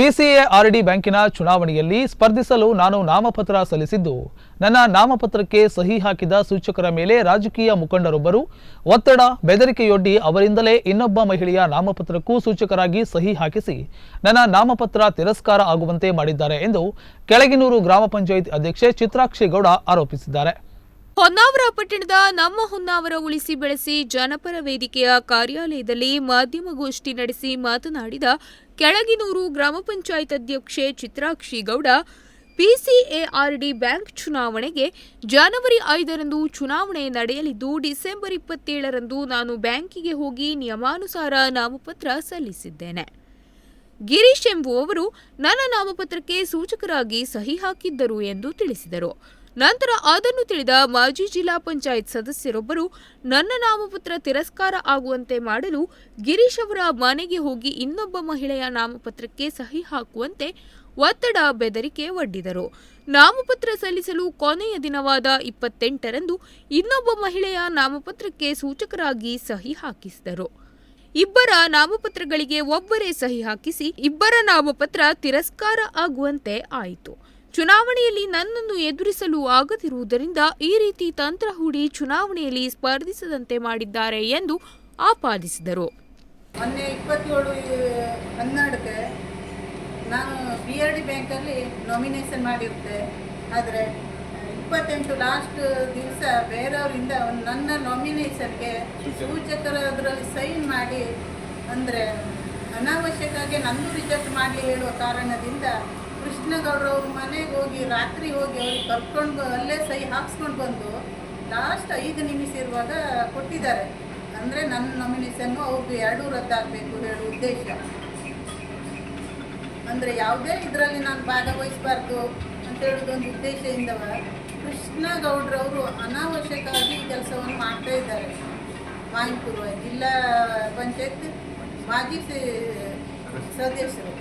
PCARD ಬ್ಯಾಂಕಿನ ಚುನಾವಣೆಯಲ್ಲಿ ಸ್ಪರ್ಧಿಸಲು ನಾನು ನಾಮಪತ್ರ ಸಲ್ಲಿಸಿದ್ದು, ನನ್ನ ನಾಮಪತ್ರಕ್ಕೆ ಸಹಿ ಹಾಕಿದ ಸೂಚಕರ ಮೇಲೆ ರಾಜಕೀಯ ಮುಖಂಡರೊಬ್ಬರು ಒತ್ತಡ, ಬೆದರಿಕೆಯೊಡ್ಡಿ ಅವರಿಂದಲೇ ಇನ್ನೊಬ್ಬ ಮಹಿಳೆಯ ನಾಮಪತ್ರಕ್ಕೂ ಸೂಚಕರಾಗಿ ಸಹಿ ಹಾಕಿಸಿ ನನ್ನ ನಾಮಪತ್ರ ತಿರಸ್ಕಾರ ಆಗುವಂತೆ ಮಾಡಿದ್ದಾರೆ ಎಂದು ಕೆಳಗಿನೂರು ಗ್ರಾಮ ಪಂಚಾಯತ್ ಅಧ್ಯಕ್ಷೆ ಚಿತ್ರಾಕ್ಷಿಗೌಡ ಆರೋಪಿಸಿದ್ದಾರೆ. ಹೊನ್ನಾವರ ಪಟ್ಟಣದ ನಮ್ಮ ಹೊನ್ನಾವರ ಉಳಿಸಿ ಬೆಳೆಸಿ ಜನಪರ ವೇದಿಕೆಯ ಕಾರ್ಯಾಲಯದಲ್ಲಿ ಮಾಧ್ಯಮಗೋಷ್ಠಿ ನಡೆಸಿ ಮಾತನಾಡಿದ ಕೆಳಗಿನೂರು ಗ್ರಾಮ ಪಂಚಾಯತ್ ಅಧ್ಯಕ್ಷೆ ಚಿತ್ರಾಕ್ಷಿ ಗೌಡ ಪಿಸಿಎಆರ್ಡಿ ಬ್ಯಾಂಕ್ ಚುನಾವಣೆಗೆ ಜನವರಿ ಐದರಂದು ಚುನಾವಣೆ ನಡೆಯಲಿದ್ದು, ಡಿಸೆಂಬರ್ ಇಪ್ಪತ್ತೇಳರಂದು ನಾನು ಬ್ಯಾಂಕಿಗೆ ಹೋಗಿ ನಿಯಮಾನುಸಾರ ನಾಮಪತ್ರ ಸಲ್ಲಿಸಿದ್ದೇನೆ. ಗಿರೀಶ್ ಎಂಬುವವರು ನನ್ನ ನಾಮಪತ್ರಕ್ಕೆ ಸೂಚಕರಾಗಿ ಸಹಿ ಹಾಕಿದ್ದರು ಎಂದು ತಿಳಿಸಿದರು. ನಂತರ ಅದನ್ನು ತಿಳಿದ ಮಾಜಿ ಜಿಲ್ಲಾ ಪಂಚಾಯತ್ ಸದಸ್ಯರೊಬ್ಬರು, ನನ್ನ ನಾಮಪತ್ರ ತಿರಸ್ಕಾರ ಆಗುವಂತೆ ಮಾಡಲು ಗಿರೀಶ್ ಅವರ ಮನೆಗೆ ಹೋಗಿ ಇನ್ನೊಬ್ಬ ಮಹಿಳೆಯ ನಾಮಪತ್ರಕ್ಕೆ ಸಹಿ ಹಾಕುವಂತೆ ಒತ್ತಡ ಬೆದರಿಕೆ ಒಡ್ಡಿದರು. ನಾಮಪತ್ರ ಸಲ್ಲಿಸಲು ಕೊನೆಯ ದಿನವಾದ ಇಪ್ಪತ್ತೆಂಟರಂದು ಇನ್ನೊಬ್ಬ ಮಹಿಳೆಯ ನಾಮಪತ್ರಕ್ಕೆ ಸೂಚಕರಾಗಿ ಸಹಿ ಹಾಕಿಸಿದರು. ಇಬ್ಬರ ನಾಮಪತ್ರಗಳಿಗೆ ಒಬ್ಬರೇ ಸಹಿ ಹಾಕಿಸಿ, ಇಬ್ಬರ ನಾಮಪತ್ರ ತಿರಸ್ಕಾರ ಆಗುವಂತೆ ಆಯಿತು. ಚುನಾವಣೆಯಲ್ಲಿ ನನ್ನನ್ನು ಎದುರಿಸಲು ಆಗದಿರುವುದರಿಂದ ಈ ರೀತಿ ತಂತ್ರ ಹೂಡಿ ಚುನಾವಣೆಯಲ್ಲಿ ಸ್ಪರ್ಧಿಸದಂತೆ ಮಾಡಿದ್ದಾರೆ ಎಂದು ಆಪಾದಿಸಿದರು. ಮೊನ್ನೆ ಇಪ್ಪತ್ತೇಳು ಹನ್ನೆರಡಕ್ಕೆ ನಾನು ಬಿ ಆರ್ ಡಿ ಬ್ಯಾಂಕಲ್ಲಿ ನಾಮಿನೇಷನ್ ಮಾಡಿರುತ್ತೆ. ಆದರೆ, ಇಪ್ಪತ್ತೆಂಟು ಲಾಸ್ಟ್ ದಿವಸ ಬೇರೆಯವರಿಂದ ನನ್ನ ನಾಮಿನೇಷನ್ಗೆ ಸೂಚಕರ ಅದರಲ್ಲಿ ಸೈನ್ ಮಾಡಿ, ಅಂದರೆ ಅನಾವಶ್ಯಕವಾಗಿ ನನ್ನ ರಿಜೆಕ್ಟ್ ಮಾಡಲಿ ಹೇಳುವ ಕಾರಣದಿಂದ ಕೃಷ್ಣಗೌಡರವ್ರ ಮನೆಗೆ ಹೋಗಿ ರಾತ್ರಿ ಹೋಗಿ ಅವ್ರಿಗೆ ಕರ್ಕೊಂಡು ಅಲ್ಲೇ ಸೈ ಹಾಕ್ಸ್ಕೊಂಡು ಬಂದು ಲಾಸ್ಟ್ ಐದು ನಿಮಿಷ ಇರುವಾಗ ಕೊಟ್ಟಿದ್ದಾರೆ. ಅಂದರೆ ನನ್ನ ನಾಮಿನೇಷನ್ನು ಅವ್ರಿಗೆ ಎರಡೂ ರದ್ದಾಗಬೇಕು ಹೇಳೋ ಉದ್ದೇಶ. ಅಂದರೆ ಯಾವುದೇ ಇದರಲ್ಲಿ ನಾನು ಭಾಗವಹಿಸಬಾರ್ದು ಅಂತ ಹೇಳೋದೊಂದು ಉದ್ದೇಶದಿಂದ ಕೃಷ್ಣಗೌಡ್ರವರು ಅನಾವಶ್ಯಕವಾಗಿ ಕೆಲಸವನ್ನು ಮಾಡ್ತಾ ಇದ್ದಾರೆ. ವಾಯುಪೂರ್ವ ಜಿಲ್ಲಾ ಪಂಚಾಯತ್ ಮಾಜಿ ಸದಸ್ಯರು.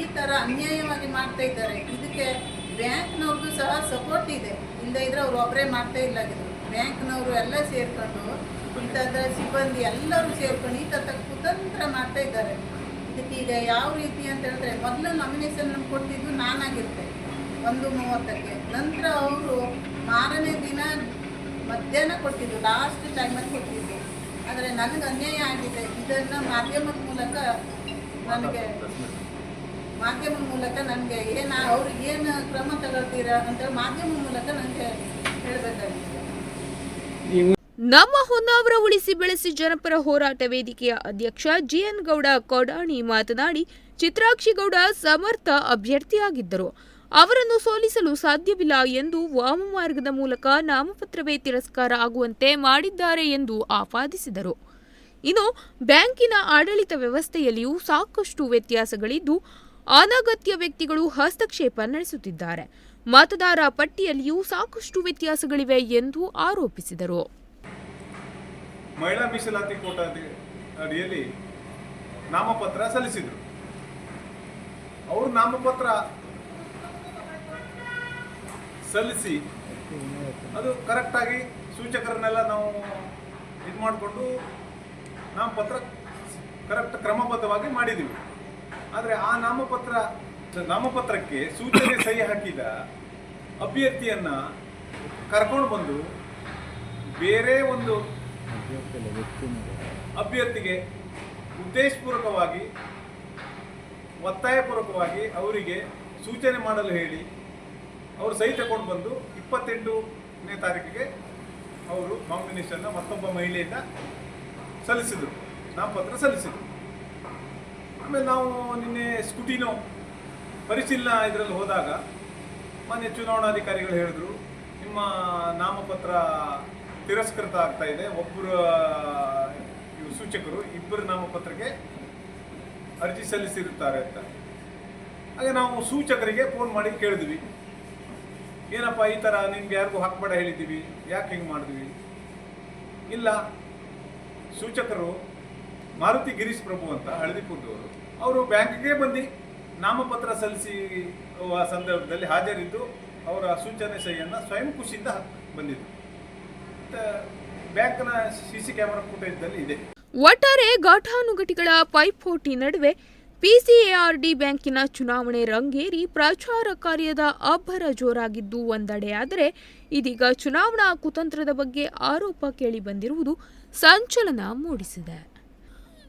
ಈ ಥರ ಅನ್ಯಾಯವಾಗಿ ಮಾಡ್ತಾ ಇದ್ದಾರೆ. ಇದಕ್ಕೆ ಬ್ಯಾಂಕ್ನವ್ರದ್ದು ಸಹ ಸಪೋರ್ಟ್ ಇದೆ. ಇಲ್ಲದೆ ಇದ್ರೆ ಅವ್ರು ಒಬ್ಬರೇ ಮಾಡ್ತಾ ಇಲ್ಲ ಬ್ಯಾಂಕ್ನವರು ಎಲ್ಲ ಸೇರ್ಕೊಂಡು ಇಂಥದ್ರ ಸಿಬ್ಬಂದಿ ಎಲ್ಲರೂ ಸೇರ್ಕೊಂಡು ಈ ಥರ ಕುತಂತ್ರ ಮಾಡ್ತಾ ಇದ್ದಾರೆ. ಇದಕ್ಕೆ ಈಗ ಯಾವ ರೀತಿ ಅಂತ ಹೇಳಿದ್ರೆ ಮೊದಲು ನಾಮಿನೇಷನ್ ಕೊಟ್ಟಿದ್ದು ನಾನಾಗಿರ್ತೆ ಒಂದು ಮೂವತ್ತಕ್ಕೆ. ನಂತರ ಅವರು ಮಾರನೇ ದಿನ ಮಧ್ಯಾಹ್ನ ಕೊಟ್ಟಿದ್ದು ಲಾಸ್ಟ್ ಟೈಮಲ್ಲಿ ಕೊಟ್ಟಿದ್ದು. ಆದರೆ ನನಗೆ ಅನ್ಯಾಯ ಆಗಿದೆ. ಇದನ್ನು ಮಾಧ್ಯಮದ ಮೂಲಕ ನನಗೆ ಮಾಧ್ಯಮದ ಮೂಲಕ ನನಗೆ ಏನು ಅವ್ರಿಗೆ ಏನು ಕ್ರಮ ತಗೊಳ್ತೀರಾ ಅಂತ ಮಾಧ್ಯಮ ಮೂಲಕ ನನಗೆ ಹೇಳಬೇಕಾಗಿತ್ತು. ನಮ್ಮ ಹೊನ್ನಾವರ ಉಳಿಸಿ ಬೆಳೆಸಿ ಜನಪರ ಹೋರಾಟ ವೇದಿಕೆಯ ಅಧ್ಯಕ್ಷ ಜಿಎನ್ ಗೌಡ ಕೊಡಾಣಿ ಮಾತನಾಡಿ, ಚಿತ್ರಾಕ್ಷಿ ಗೌಡ ಸಮರ್ಥ ಅಭ್ಯರ್ಥಿಯಾಗಿದ್ದರು. ಅವರನ್ನು ಸೋಲಿಸಲು ಸಾಧ್ಯವಿಲ್ಲ ಎಂದು ವಾಮಮಾರ್ಗದ ಮೂಲಕ ನಾಮಪತ್ರವೇ ತಿರಸ್ಕಾರ ಆಗುವಂತೆ ಮಾಡಿದ್ದಾರೆ ಎಂದು ಆಪಾದಿಸಿದರು. ಇನ್ನು ಬ್ಯಾಂಕಿನ ಆಡಳಿತ ವ್ಯವಸ್ಥೆಯಲ್ಲಿಯೂ ಸಾಕಷ್ಟು ವ್ಯತ್ಯಾಸಗಳಿದ್ದು ಅನಗತ್ಯ ವ್ಯಕ್ತಿಗಳು ಹಸ್ತಕ್ಷೇಪ ನಡೆಸುತ್ತಿದ್ದಾರೆ. ಮತದಾರ ಪಟ್ಟಿಯಲ್ಲಿಯೂ ಸಾಕಷ್ಟು ವ್ಯತ್ಯಾಸಗಳಿವೆ ಎಂದು ಆರೋಪಿಸಿದರು. ಮಹಿಳಾ ಮೀಸಲಾತಿ ಅಡಿಯಲ್ಲಿ ನಾಮಪತ್ರ ಸಲ್ಲಿಸಿದರು. ಅವರು ನಾಮಪತ್ರ ಸಲ್ಲಿಸಿ ಅದು ಕರೆಕ್ಟಾಗಿ ಸೂಚಕರನ್ನೆಲ್ಲ ನಾವು ಇದು ಮಾಡಿಕೊಂಡು ನಾಮಪತ್ರ ಕರೆಕ್ಟ್ ಕ್ರಮಬದ್ಧವಾಗಿ ಮಾಡಿದ್ದೀವಿ ಆದರೆ ಆ ನಾಮಪತ್ರ, ನಾಮಪತ್ರಕ್ಕೆ ಸೂಚನೆ ಸಹಿ ಹಾಕಿದ ಅಭ್ಯರ್ಥಿಯನ್ನ ಕರ್ಕೊಂಡು ಬಂದು ಬೇರೆ ಒಂದು ಅಭ್ಯರ್ಥಿಗೆ ಉದ್ದೇಶಪೂರ್ವಕವಾಗಿ, ಒತ್ತಾಯಪೂರ್ವಕವಾಗಿ ಅವರಿಗೆ ಸೂಚನೆ ಮಾಡಲು ಹೇಳಿ, ಅವರು ಸಹಿ ತಗೊಂಡು ಬಂದು ಇಪ್ಪತ್ತೆಂಟನೇ ತಾರೀಕಿಗೆ ಅವರು ನಾಮಿನೇಷನ್ನ ಮತ್ತೊಬ್ಬ ಮಹಿಳೆಯಿಂದ ಸಲ್ಲಿಸಿದರು, ನಾಮಪತ್ರ ಸಲ್ಲಿಸಿದರು. ಆಮೇಲೆ ನಾವು ನಿನ್ನೆ ಸ್ಕೂಟಿನೋ ಪರಿಶೀಲನಾ ಇದರಲ್ಲಿ ಹೋದಾಗ ಮಾನ್ಯ ಚುನಾವಣಾಧಿಕಾರಿಗಳು ಹೇಳಿದ್ರು, ನಿಮ್ಮ ನಾಮಪತ್ರ ತಿರಸ್ಕೃತ ಆಗ್ತಾ ಇದೆ. ಒಬ್ಬರು ಸೂಚಕರು ಇಬ್ಬರು ನಾಮಪತ್ರಕ್ಕೆ ಅರ್ಜಿ ಸಲ್ಲಿಸಿರುತ್ತಾರೆ ಅಂತ. ಹಾಗೆ ನಾವು ಸೂಚಕರಿಗೆ ಫೋನ್ ಮಾಡಿ ಕೇಳಿದ್ವಿ. ಏನಪ್ಪ ಈ ಥರ ನಿಮ್ಗೆ ಯಾರಿಗೂ ಹಾಕ್ಬೇಡ ಹೇಳಿದ್ದೀವಿ, ಯಾಕೆ ಹಿಂಗೆ ಮಾಡಿದ್ವಿ? ಇಲ್ಲ, ಸೂಚಕರು ಮಾರುತಿ ಗಿರೀಶ್ ಪ್ರಭು ಅಂತ ಹಳದಿಪುರದವರು ಅವರು ಬ್ಯಾಂಕ್ಗೆ ಬಂದು ನಾಮಪತ್ರ ಸಲ್ಲಿಸಿ ಸಂದರ್ಭದಲ್ಲಿ ಹಾಜರಿದ್ದು ಅವರ ಸೂಚನೆ ಸಹಿಯನ್ನು ಸ್ವಯಂ ಖುಷಿಯಿಂದ ಬಂದಿದ್ದು. ಮತ್ತು ಬ್ಯಾಂಕ್ನ ಸಿ ಸಿ ಕ್ಯಾಮೆರಾ ಫುಟೇಜ್ನಲ್ಲಿ ಇದೆ. ಒಟ್ಟಾರೆ ಘಟಾನುಘಟಿಗಳ ಪೈಪೋಟಿ ನಡುವೆ ಪಿಸಿಎಆರ್ಡಿ ಬ್ಯಾಂಕಿನ ಚುನಾವಣೆ ರಂಗೇರಿ ಪ್ರಚಾರ ಕಾರ್ಯದ ಅಬ್ಬರ ಜೋರಾಗಿದ್ದು ಒಂದೆಡೆಯಾದರೆ ಇದೀಗ ಚುನಾವಣಾ ಕುತಂತ್ರದ ಬಗ್ಗೆ ಆರೋಪ ಕೇಳಿಬಂದಿರುವುದು ಸಂಚಲನ ಮೂಡಿಸಿದೆ.